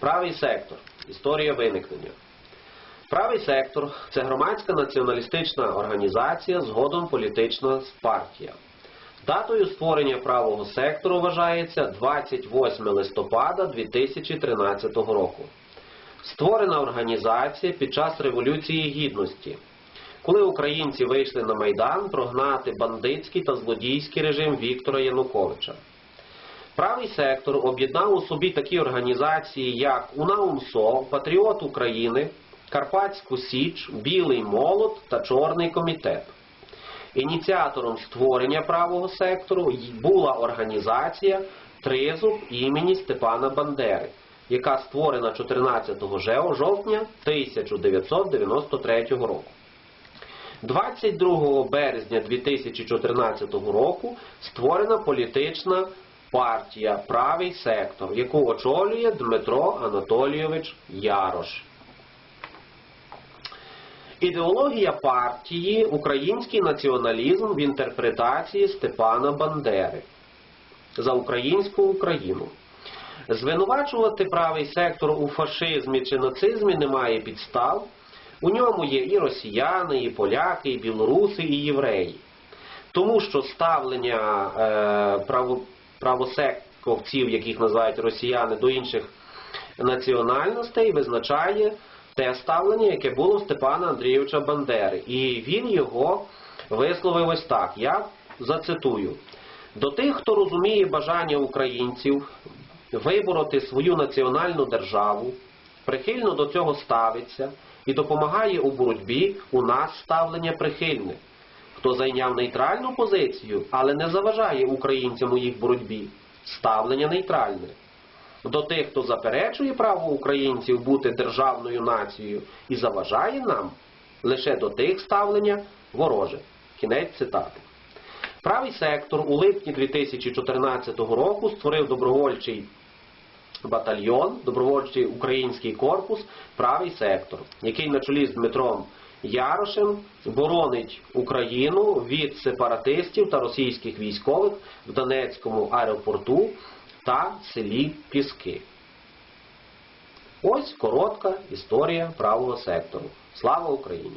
Правий сектор. Історія виникнення. Правий сектор це громадська націоналістична організація, згодом політична партія. Датою створення правого сектору вважається 28 листопада 2013 року. Створена організація під час Революції Гідності, коли українці вийшли на Майдан прогнати бандитський та злодійський режим Віктора Януковича. Правий сектор об'єднав у собі такі організації, як УНАУМСО, Патріот України, Карпатську Січ, Білий Молот та Чорний комітет. Ініціатором створення правого сектору була організація Тризуб імені Степана Бандери, яка створена 14 жовтня 1993 року. 22 березня 2014 року створена політична партія Правий сектор, яку очолює Дмитро Анатолійович Ярош. Ідеологія партії Український націоналізм в інтерпретації Степана Бандери за українську Україну. Звинувачувати правий сектор у фашизмі чи нацизмі немає підстав. У ньому є і росіяни, і поляки, і білоруси, і євреї. Тому що ставлення е, право, правосековців, яких називають росіяни, до інших національностей визначає те ставлення, яке було в Степана Андрійовича Бандери. І він його висловив ось так. Я зацитую. До тих, хто розуміє бажання українців вибороти свою національну державу, прихильно до цього ставиться і допомагає у боротьбі, у нас ставлення прихильне. Хто зайняв нейтральну позицію, але не заважає українцям у їх боротьбі, ставлення нейтральне. До тих, хто заперечує право українців бути державною нацією і заважає нам, лише до тих ставлення вороже. Кінець цитати. Правий сектор у липні 2014 року створив добровольчий батальйон, добровольчий український корпус, правий сектор, який на чолі з Дмитром Ярошем боронить Україну від сепаратистів та російських військових в Донецькому аеропорту та селі Піски. Ось коротка історія правого сектору. Слава Україні!